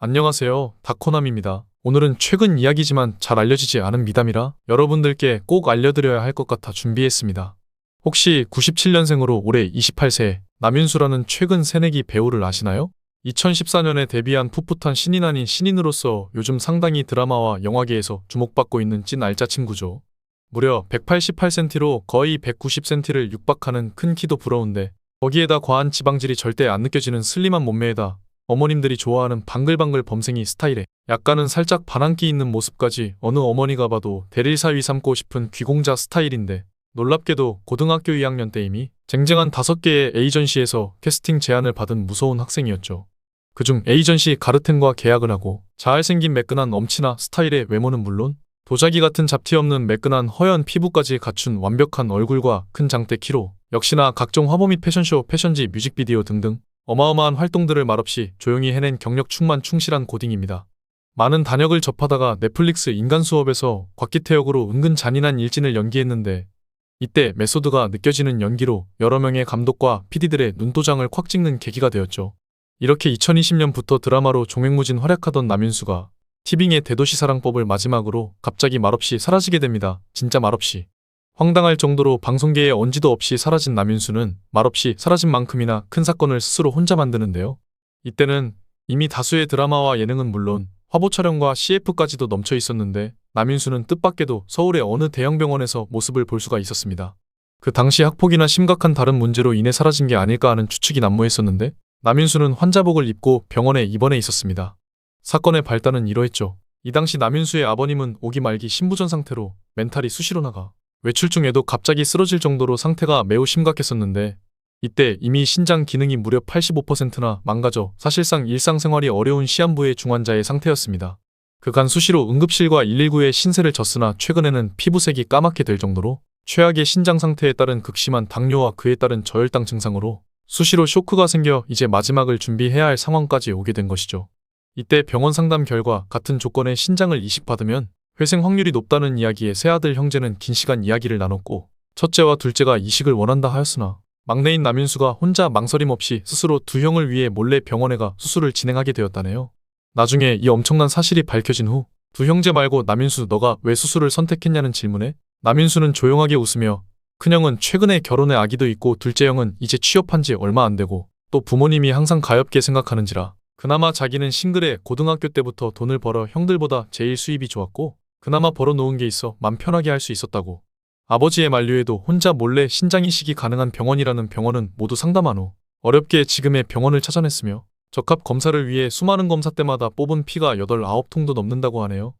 안녕하세요. 다코남입니다. 오늘은 최근 이야기지만 잘 알려지지 않은 미담이라 여러분들께 꼭 알려드려야 할 것 같아 준비했습니다. 혹시 97년생으로 올해 28세 남윤수라는 최근 새내기 배우를 아시나요? 2014년에 데뷔한 풋풋한 신인 아닌 신인으로서 요즘 상당히 드라마와 영화계에서 주목받고 있는 찐 알짜 친구죠. 무려 188cm로 거의 190cm를 육박하는 큰 키도 부러운데 거기에다 과한 지방질이 절대 안 느껴지는 슬림한 몸매에다 어머님들이 좋아하는 방글방글 범생이 스타일에 약간은 살짝 반항기 있는 모습까지 어느 어머니가 봐도 대릴사위 삼고 싶은 귀공자 스타일인데 놀랍게도 고등학교 2학년 때 이미 쟁쟁한 다섯 개의 에이전시에서 캐스팅 제안을 받은 무서운 학생이었죠. 그중 에이전시 가르텐과 계약을 하고 잘생긴 매끈한 엄친아 스타일의 외모는 물론 도자기 같은 잡티 없는 매끈한 허연 피부까지 갖춘 완벽한 얼굴과 큰 장대 키로 역시나 각종 화보 및 패션쇼, 패션지, 뮤직비디오 등등 어마어마한 활동들을 말없이 조용히 해낸 경력 충만 충실한 고딩입니다. 많은 단역을 접하다가 넷플릭스 인간 수업에서 곽기태 역으로 은근 잔인한 일진을 연기했는데 이때 메소드가 느껴지는 연기로 여러 명의 감독과 PD들의 눈도장을 콱 찍는 계기가 되었죠. 이렇게 2020년부터 드라마로 종횡무진 활약하던 남윤수가 티빙의 대도시 사랑법을 마지막으로 갑자기 말없이 사라지게 됩니다. 진짜 말없이. 황당할 정도로 방송계에 언지도 없이 사라진 남윤수는 말없이 사라진 만큼이나 큰 사건을 스스로 혼자 만드는데요. 이때는 이미 다수의 드라마와 예능은 물론 화보 촬영과 CF까지도 넘쳐 있었는데 남윤수는 뜻밖에도 서울의 어느 대형병원에서 모습을 볼 수가 있었습니다. 그 당시 학폭이나 심각한 다른 문제로 인해 사라진 게 아닐까 하는 추측이 난무했었는데 남윤수는 환자복을 입고 병원에 입원해 있었습니다. 사건의 발단은 이러했죠. 이 당시 남윤수의 아버님은 오기 말기 신부전 상태로 멘탈이 수시로 나가 외출 중에도 갑자기 쓰러질 정도로 상태가 매우 심각했었는데 이때 이미 신장 기능이 무려 85%나 망가져 사실상 일상생활이 어려운 시한부의 중환자의 상태였습니다. 그간 수시로 응급실과 119에 신세를 졌으나 최근에는 피부색이 까맣게 될 정도로 최악의 신장 상태에 따른 극심한 당뇨와 그에 따른 저혈당 증상으로 수시로 쇼크가 생겨 이제 마지막을 준비해야 할 상황까지 오게 된 것이죠. 이때 병원 상담 결과 같은 조건의 신장을 이식받으면 회생 확률이 높다는 이야기에 새아들 형제는 긴 시간 이야기를 나눴고 첫째와 둘째가 이식을 원한다 하였으나 막내인 남윤수가 혼자 망설임 없이 스스로 두 형을 위해 몰래 병원에 가 수술을 진행하게 되었다네요. 나중에 이 엄청난 사실이 밝혀진 후 두 형제 말고 남윤수 너가 왜 수술을 선택했냐는 질문에 남윤수는 조용하게 웃으며 큰형은 최근에 결혼해 아기도 있고 둘째 형은 이제 취업한 지 얼마 안 되고 또 부모님이 항상 가엽게 생각하는지라 그나마 자기는 싱글에 고등학교 때부터 돈을 벌어 형들보다 제일 수입이 좋았고 그나마 벌어놓은 게 있어 맘 편하게 할 수 있었다고. 아버지의 만류에도 혼자 몰래 신장 이식이 가능한 병원이라는 병원은 모두 상담한 후 어렵게 지금의 병원을 찾아냈으며 적합 검사를 위해 수많은 검사 때마다 뽑은 피가 8, 9통도 넘는다고 하네요.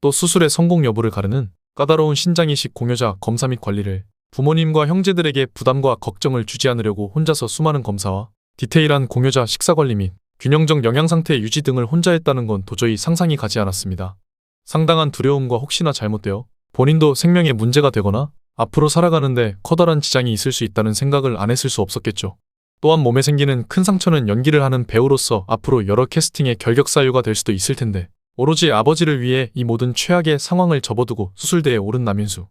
또 수술의 성공 여부를 가르는 까다로운 신장 이식 공여자 검사 및 관리를 부모님과 형제들에게 부담과 걱정을 주지 않으려고 혼자서 수많은 검사와 디테일한 공여자 식사 관리 및 균형적 영양 상태 유지 등을 혼자 했다는 건 도저히 상상이 가지 않았습니다. 상당한 두려움과 혹시나 잘못되어 본인도 생명에 문제가 되거나 앞으로 살아가는데 커다란 지장이 있을 수 있다는 생각을 안 했을 수 없었겠죠. 또한 몸에 생기는 큰 상처는 연기를 하는 배우로서 앞으로 여러 캐스팅의 결격사유가 될 수도 있을 텐데 오로지 아버지를 위해 이 모든 최악의 상황을 접어두고 수술대에 오른 남인수.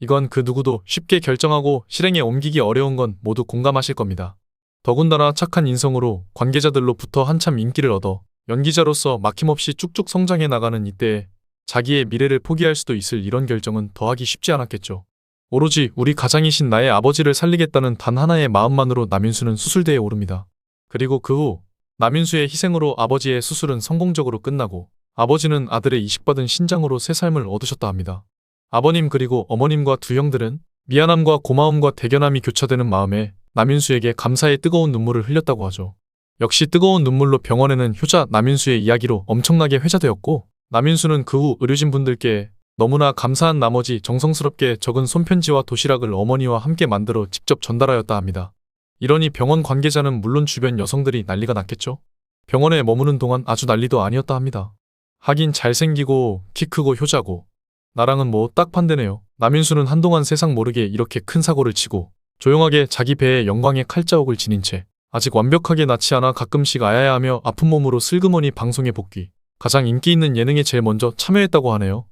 이건 그 누구도 쉽게 결정하고 실행에 옮기기 어려운 건 모두 공감하실 겁니다. 더군다나 착한 인성으로 관계자들로부터 한참 인기를 얻어 연기자로서 막힘없이 쭉쭉 성장해 나가는 이때에 자기의 미래를 포기할 수도 있을 이런 결정은 더하기 쉽지 않았겠죠. 오로지 우리 가장이신 나의 아버지를 살리겠다는 단 하나의 마음만으로 남윤수는 수술대에 오릅니다. 그리고 그 후 남윤수의 희생으로 아버지의 수술은 성공적으로 끝나고 아버지는 아들의 이식받은 신장으로 새 삶을 얻으셨다 합니다. 아버님 그리고 어머님과 두 형들은 미안함과 고마움과 대견함이 교차되는 마음에 남윤수에게 감사의 뜨거운 눈물을 흘렸다고 하죠. 역시 뜨거운 눈물로 병원에는 효자 남윤수의 이야기로 엄청나게 회자되었고 남윤수는 그 후 의료진 분들께 너무나 감사한 나머지 정성스럽게 적은 손편지와 도시락을 어머니와 함께 만들어 직접 전달하였다 합니다. 이러니 병원 관계자는 물론 주변 여성들이 난리가 났겠죠. 병원에 머무는 동안 아주 난리도 아니었다 합니다. 하긴 잘생기고 키 크고 효자고 나랑은 뭐딱 반대네요. 남윤수는 한동안 세상 모르게 이렇게 큰 사고를 치고 조용하게 자기 배에 영광의 칼자국을 지닌 채 아직 완벽하게 낫지 않아 가끔씩 아야야 하며 아픈 몸으로 슬그머니 방송에 복귀. 가장 인기 있는 예능에 제일 먼저 참여했다고 하네요.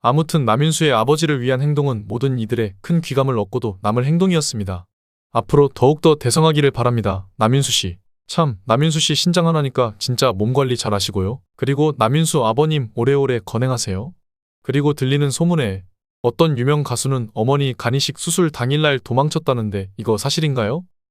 아무튼 남윤수의 아버지를 위한 행동은 모든 이들의 큰 귀감을 얻고도 남을 행동이었습니다. 앞으로 더욱더 대성하기를 바랍니다. 남윤수 씨. 참, 남윤수 씨 신장 하나니까 진짜 몸 관리 잘 하시고요. 그리고 남윤수 아버님 오래오래 건행하세요. 그리고 들리는 소문에 어떤 유명 가수는 어머니 간이식 수술 당일날 도망쳤다는데 이거 사실인가요?